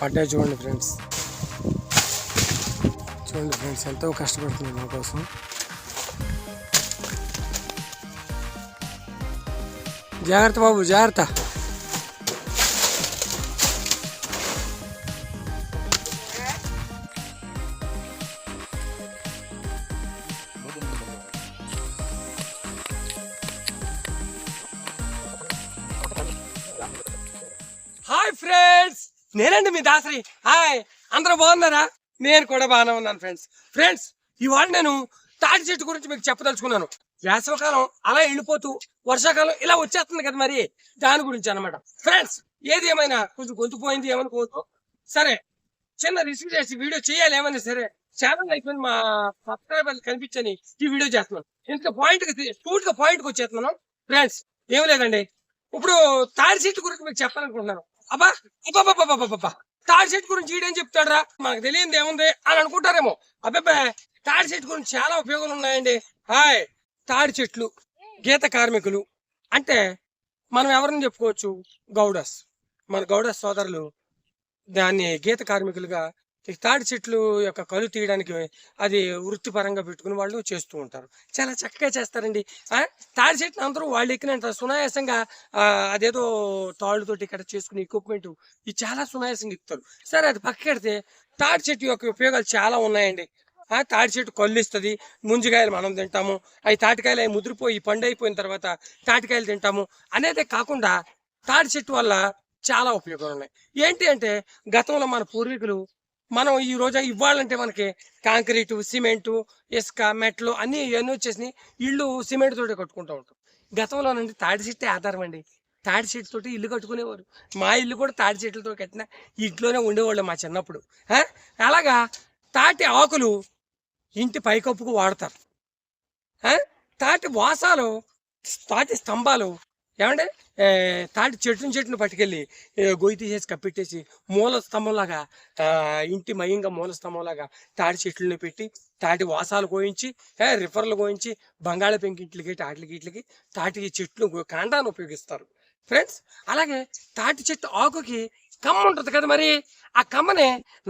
పడ్డాయి చూడండి ఫ్రెండ్స్. చూడండి ఫ్రెండ్స్ ఎంతో కష్టపడుతున్నాయి నా కోసం. జాగ్రత్త బాబు జాగ్రత్త. నేనండి మీ దాసరి. హాయ్. అందరూ బాగున్నారా? నేను కూడా బాగానే ఉన్నాను ఫ్రెండ్స్. ఫ్రెండ్స్ ఇవాళ నేను తాటి చెట్టు గురించి మీకు చెప్పదలుచుకున్నాను. వేసవకాలం అలా వెళ్ళిపోతూ వర్షాకాలం ఇలా వచ్చేస్తుంది కదా మరి? దాని గురించి అన్నమాట. ఫ్రెండ్స్ ఏది ఏమైనా కొంచెం గొంతుపోయింది ఏమనుకోవద్దు సరే చిన్న రిసీవ్ చేసి వీడియో చేయాలి ఏమైనా సరే ఛానల్ అయిపోయింది మా సబ్స్క్రైబర్ కనిపించని ఈ వీడియో చేస్తున్నాను. ఇంత పాయింట్ స్టూట్గా పాయింట్కి వచ్చేస్తున్నాను. ఫ్రెండ్స్ ఏం లేదండి. ఇప్పుడు తాడి చెట్టు గురించి మీకు చెప్పాలనుకుంటున్నాను. అబ్బా అబ్బా తాడి చెట్టు గురించి ఈడేం చెప్తాడరా? మనకు తెలియంది ఏముంది అని అనుకుంటారేమో. అబ్బాబ్బా తాడి చెట్టు గురించి చాలా ఉపయోగాలు ఉన్నాయండి. హాయ్ తాడి చెట్లు గీత కార్మికులు. అంటే మనం ఎవరిని చెప్పుకోవచ్చు? గౌడస్. మన గౌడస్ సోదరులు దాన్ని గీత కార్మికులుగా తాడి చెట్లు యొక్క కలు తీయడానికి అది వృత్తిపరంగా పెట్టుకుని వాళ్ళు చేస్తూ ఉంటారు. చాలా చక్కగా చేస్తారండి. తాడి చెట్లు అందరూ వాళ్ళు ఎక్కినంత సునాయాసంగా అదేదో తాళ్ళతోటి ఇక్కడ చేసుకునే ఎక్విప్మెంట్ ఇది చాలా సునాయాసంగా ఎక్కుతారు సరే అది పక్కకెడితే తాడి చెట్టు యొక్క ఉపయోగాలు చాలా ఉన్నాయండి. తాటి తాడి చెట్టు కళ్ళు ఇస్తుంది ముంజికాయలు మనం తింటాము అవి తాటికాయలు అవి ముదిరిపోయి పండు అయిపోయిన తర్వాత తాటికాయలు తింటాము అనేదే కాకుండా తాడి చెట్టు వల్ల చాలా ఉపయోగాలు ఉన్నాయి. ఏంటి అంటే గతంలో మన పూర్వీకులు మనం ఈ రోజు ఇవ్వాలంటే మనకి కాంక్రీటు సిమెంటు ఇసుక మెట్లు అన్నీ ఇవన్నీ వచ్చేసినాయి ఇల్లు సిమెంట్ తోటి కట్టుకుంటూ ఉంటాం. గతంలోనండి తాడి చెట్టే ఆధారం అండి. తాడి చెట్టు ఇల్లు కట్టుకునేవారు. మా ఇల్లు కూడా తాడి చెట్లతో కట్టిన ఇంట్లోనే ఉండేవాళ్ళు మా చిన్నప్పుడు. అలాగా తాటి ఆకులు ఇంటి పైకప్పుకు వాడతారు. తాటి వాసాలు తాటి స్తంభాలు ఏమంటే తాటి చెట్టుని చెట్టును పట్టుకెళ్ళి గొయ్యి తీసేసి కప్పెట్టేసి మూల స్తంభంలాగా ఇంటి మయంగా మూల స్తంభంలాగా తాటి చెట్లను పెట్టి తాటి వాసాలు కోయించి రిఫర్లు కోయించి బంగాళ పెంకింట్లకి తాటికి ఇట్లకి తాటి చెట్లు కాండాన్ని ఉపయోగిస్తారు. ఫ్రెండ్స్ అలాగే తాటి చెట్టు ఆకుకి కమ్మ ఉంటుంది కదా మరి? ఆ కమ్మనే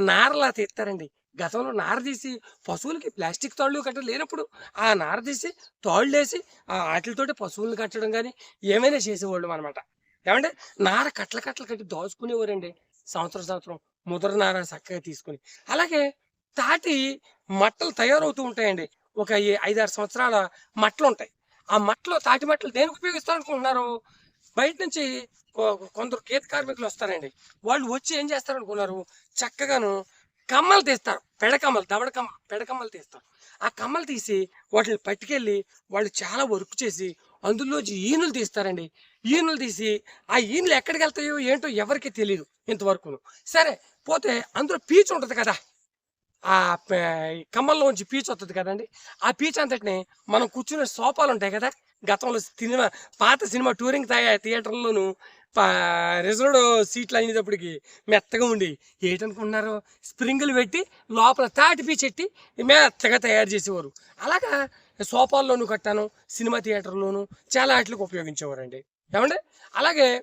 నారలా తీస్తారండి. గతంలో నారదీసి పశువులకి ప్లాస్టిక్ తాళ్ళు కట్ట లేనప్పుడు ఆ నారదీసి తాళ్ళేసి ఆ వాటితోటి పశువులను కట్టడం కానీ ఏమైనా చేసేవాళ్ళు అనమాట ఏమంటే నార కట్ల కట్టలు కట్టి దోచుకునేవారండి. సంవత్సరం సంవత్సరం ముద్ర నార చక్కగా తీసుకుని. అలాగే తాటి మట్టలు తయారవుతూ ఉంటాయండి. ఒక ఐదారు సంవత్సరాల మట్టలు ఉంటాయి. ఆ మట్టలు తాటి మట్టలు దేనికి ఉపయోగిస్తారు అనుకుంటున్నారు? బయట నుంచి కొ- కొందరు గీత కార్మికులు వస్తారండి. వాళ్ళు వచ్చి ఏం చేస్తారు అనుకున్నారు చక్కగాను కమ్మలు తీస్తారు. పెడకమ్మలు దవడ పెడకమ్మలు తీస్తారు. ఆ కమ్మలు తీసి వాటిని పట్టుకెళ్ళి వాళ్ళు చాలా వర్క్ చేసి అందులోంచి ఈనులు తీస్తారండి. ఈనులు తీసి ఆ ఈనులు ఎక్కడికి వెళ్తాయో ఏంటో ఎవరికి తెలియదు ఇంతవరకు సరే పోతే అందులో పీచు ఉంటుంది కదా. ఆ ప- ఈ కమ్మల్లోంచి పీచు వస్తుంది కదండి. ఆ పీచు అంతటిని మనం కూర్చునే సోఫాలు ఉంటాయి కదా. గతంలో సినిమా పాత సినిమా టూరింగ్ థియేటర్లోను రిజర్వ్డ్ సీట్లు అనేటప్పటికి మెత్తగా ఉండి ఏంటనుకుంటున్నారు స్ప్రింగులు పెట్టి లోపల తాటి పీచెట్టి మెత్తగా తయారు చేసేవారు. అలాగా సోఫాల్లోనూ కట్టాను సినిమా థియేటర్లోనూ చాలా వాటికి ఉపయోగించేవారండి. ఏమండి? అలాగే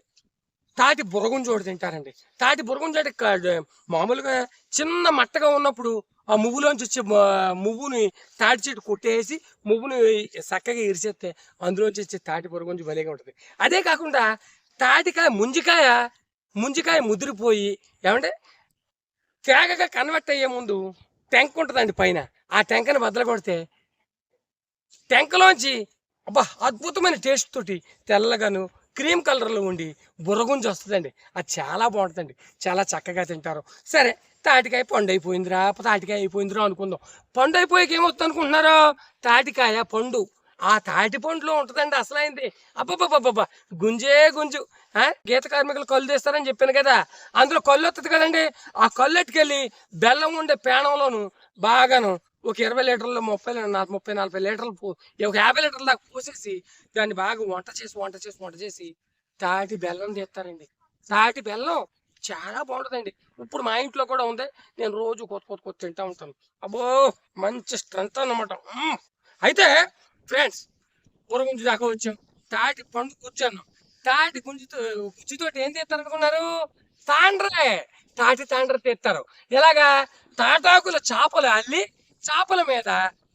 తాటి బురగుంజోడు తింటారండి. తాటి బురగుంజోడు మామూలుగా చిన్న మట్టగా ఉన్నప్పుడు ఆ మువ్వులోంచి వచ్చే మువ్వుని తాటి చెట్టు కొట్టేసి మువ్వుని చక్కగా ఇరిచేస్తే అందులోంచి వచ్చే తాటి బురగుంజు భలేగా ఉంటుంది. అదే కాకుండా తాటికాయ ముంజికాయ ముంజికాయ ముదిరిపోయి ఏమంటే తేగగా కన్వర్ట్ అయ్యే ముందు టెంక్ ఉంటుందండి పైన. ఆ టెంకని బద్దలు కొడితే టెంకలోంచి అబ్బా అద్భుతమైన టేస్ట్ తోటి తెల్లగాను క్రీమ్ కలర్లో ఉండి బుర్రగుంజి వస్తుందండి. అది చాలా బాగుంటుందండి. చాలా చక్కగా తింటారు. సరే తాటికాయ పండు అయిపోయిందిరా తాటికాయ అయిపోయిందిరా అనుకుందాం. పండు అయిపోయాక ఏమవుతుంది అనుకుంటున్నారో తాటికాయ పండు. ఆ తాటి పండులో ఉంటుందండి అసలైంది. అబ్బబ్బబ్బబ్బా గుంజే గుంజు. గీత కార్మికులు కళ్ళు తీస్తారని చెప్పాను కదా. అందులో కళ్ళు వస్తుంది కదండి. ఆ కళ్ళు ఎట్టుకెళ్ళి బెల్లం ఉండే పేణంలోను బాగాను ఒక ఇరవై లీటర్లు ముప్పై నా- ముప్పై నలభై లీటర్లు ఒక యాభై లీటర్ల దాకా పోసేసి దాన్ని బాగా వంట చేసి వంట చేసి వంట చేసి తాటి బెల్లం తీస్తారండి. తాటి బెల్లం చాలా బాగుంటుందండి. ఇప్పుడు మా ఇంట్లో కూడా ఉంది. నేను రోజు కొత్త కొత్త కొత్త తింటా ఉంటాను. అబ్బో మంచి స్ట్రెంత్ అనమాట అయితే ఫ్రెండ్స్ గుంజు దాకా వచ్చాం. తాటి పండు కూర్చున్నాం. తాటి గుంజుతో గుజ్జుతో ఏం తీస్తారు అనుకున్నారు తాండ్రే! తాటి తాండ్ర తీస్తారు. ఇలాగా తాటాకుల చేపలు అల్లి చేపల మీద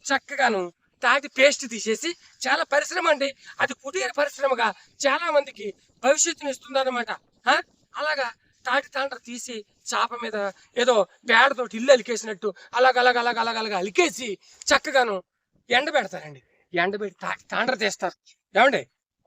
చక్కగాను తాటి పేస్ట్ తీసేసి చాలా పరిశ్రమ అండి. అది కుటీర పరిశ్రమగా చాలా మందికి భవిష్యత్తుని ఇస్తుంది అనమాట అలాగా తాటి తాండ్ర తీసి చేప మీద ఏదో బేడతోటి ఇల్లు అలికేసినట్టు అలాగ అలాగ అలాగ అలాగ అలాగ అలికేసి చక్కగాను ఎండ పెడతారండి ఎండ పెట్టి తాటి తాండ్ర తీస్తారు. ఏమండి?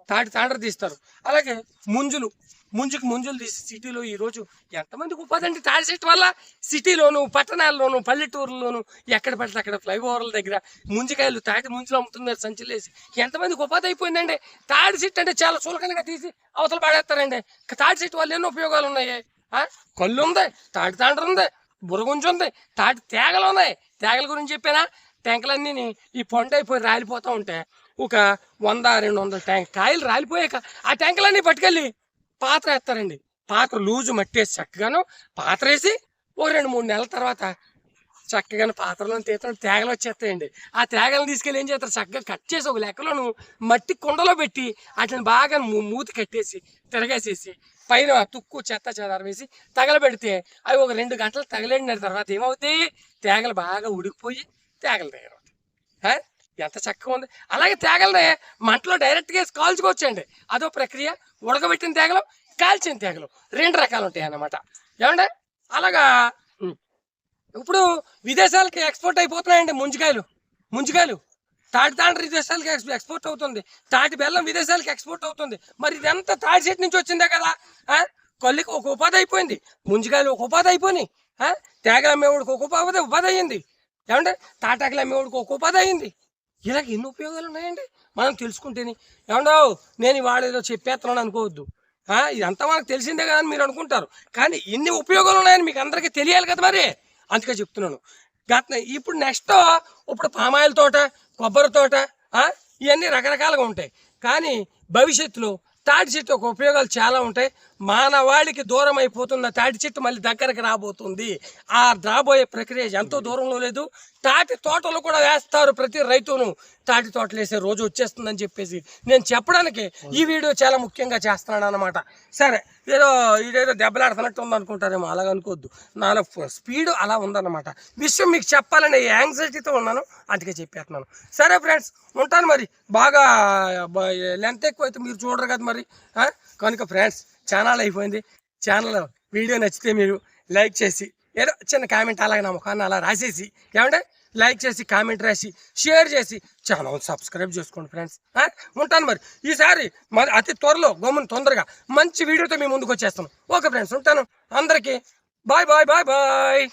తాటి తాండ్ర తీస్తారు. అలాగే ముంజులు. ముంజుకి ముంజులు తీసి సిటీలో ఈ రోజు ఎంతమందికి ఉపాధి అంటే తాడి చెట్టు వల్ల సిటీలోను పట్టణాల్లోను పల్లెటూరులోను ఎక్కడ పడితే అక్కడ ఫ్లైఓవర్ల దగ్గర ముంజికాయలు తాటి ముంజులు అమ్ముతున్నారు సంచులేసి. ఎంతమందికి ఉపాధి అయిపోయిందండి? తాడి చెట్టు అంటే చాలా చులకనగా తీసి అవతల పడేస్తారండి. తాడి చెట్టు వల్ల ఎన్నో ఉపయోగాలు ఉన్నాయి. ఆ? కళ్ళు ఉంది తాటి తాండ్ర ఉంది బురగుంజు ఉంది తాటి తేగలు ఉన్నాయి. తేగల గురించి చెప్పానా? టెంకలన్నీ ఈ పొండ అయిపోయి రాలిపోతూ ఉంటే ఒక వంద రెండు వందల ట్యాంక్ కాయలు రాలిపోయాక ఆ ట్యాంకులన్నీ పట్టుకెళ్ళి పాత్ర వేస్తారండి. పాత్ర లూజు మట్టేసి చక్కగాను పాత్ర వేసి ఓ రెండు మూడు నెలల తర్వాత చక్కగాను పాత్రలో తీర్థం తేగలు వచ్చేస్తాయండి. ఆ తేగలను తీసుకెళ్ళి ఏం చేస్తారు? చక్కగా కట్ చేసి ఒక లెక్కలోను మట్టి కుండలో పెట్టి వాటిని బాగా మూ- మూతి కట్టేసి తిరగేసేసి పైన తుక్కు చెత్త చెదారం వేసి తగలబెడితే అవి ఒక రెండు గంటలు తగలేడిన తర్వాత ఏమవుతాయి? తేగలు బాగా ఉడికిపోయి తేగలు తయారవుతాయి. ఎంత చక్కగా ఉంది. అలాగే తేగలనే మంటలో డైరెక్ట్గా వేసి కాల్చుకోవచ్చండి. అదో ప్రక్రియ ఉడకబెట్టిన తేగలు కాల్చిన తేగలు. రెండు రకాలు ఉంటాయి అన్నమాట ఏమంటే అలాగా ఇప్పుడు విదేశాలకి ఎక్స్పోర్ట్ అయిపోతున్నాయండి ముంజికాయలు. ముంజికాయలు. తాటి తాండ్ర విదేశాలకి ఎక్స్పోర్ట్ అవుతుంది. తాటి బెల్లం విదేశాలకి ఎక్స్పోర్ట్ అవుతుంది. మరి ఇదంతా తాటి చెట్టు నుంచి వచ్చిందే కదా? కొల్లికి ఒక ఉపాధి అయిపోయింది. ముంజికాయలు ఒక ఉపాధి అయిపోయినాయి. ఆ? అమ్మేవాడికి ఒక ఉపాధి ఉపాధి అయ్యింది. ఏమంటే తాటాకులు అమ్మేవాడికి ఒక ఉపాధి అయ్యింది. ఇలాగ ఎన్ని ఉపయోగాలు ఉన్నాయండి? మనం తెలుసుకుంటేనే. ఏమండో నేను వాడు ఏదో చెప్పేస్తున్నాను అనుకోవద్దు. ఇదంతా మనకు తెలిసిందే కదా అని మీరు అనుకుంటారు. కానీ ఎన్ని ఉపయోగాలు ఉన్నాయని మీకు అందరికీ తెలియాలి కదా మరి? అందుకే చెప్తున్నాను. గత ఇప్పుడు నెక్స్ట్ ఇప్పుడు పామాయిల్ తోట కొబ్బరి తోట ఇవన్నీ రకరకాలుగా ఉంటాయి. కానీ భవిష్యత్తులో తాటి చెట్టు ఒక ఉపయోగాలు చాలా ఉంటాయి. మానవాళికి దూరం అయిపోతున్న తాటి చెట్టు మళ్ళీ దగ్గరకు రాబోతుంది. ఆ రాబోయే ప్రక్రియ ఎంతో దూరంలో లేదు. తాటి తోటలు కూడా వేస్తారు ప్రతి రైతును. తాటి తోటలు వేసే రోజు వచ్చేస్తుందని చెప్పేసి నేను చెప్పడానికి ఈ వీడియో చాలా ముఖ్యంగా చేస్తున్నాను అనమాట సరే ఏదో ఇదేదో దెబ్బలాడుతున్నట్టు ఉందనుకుంటారేమో అలాగ అనుకోవద్దు. నాలో స్పీడ్ అలా ఉందన్నమాట. విషయం మీకు చెప్పాలనే యాంగ్జైటీతో ఉన్నాను అందుకే చెప్పేస్తున్నాను. సరే ఫ్రెండ్స్ ఉంటాను మరి. బాగా లెంత్ ఎక్కువ అయితే మీరు చూడరు కదా మరి కనుక ఫ్రెండ్స్ ఛానల్ అయిపోయింది. ఛానల్ వీడియో నచ్చితే మీరు లైక్ చేసి ఏదో చిన్న కామెంట్ అలాగే నా ముఖాన్ని అలా రాసేసి ఏమంటే లైక్ చేసి కామెంట్ రాసి షేర్ చేసి ఛానల్ సబ్స్క్రైబ్ చేసుకోండి ఫ్రెండ్స్. ఉంటాను మరి. ఈసారి మరి అతి త్వరలో గమ్మున తొందరగా మంచి వీడియోతో మీ ముందుకు వచ్చేస్తాను. ఓకే ఫ్రెండ్స్ ఉంటాను. అందరికీ బాయ్ బాయ్ బాయ్ బాయ్.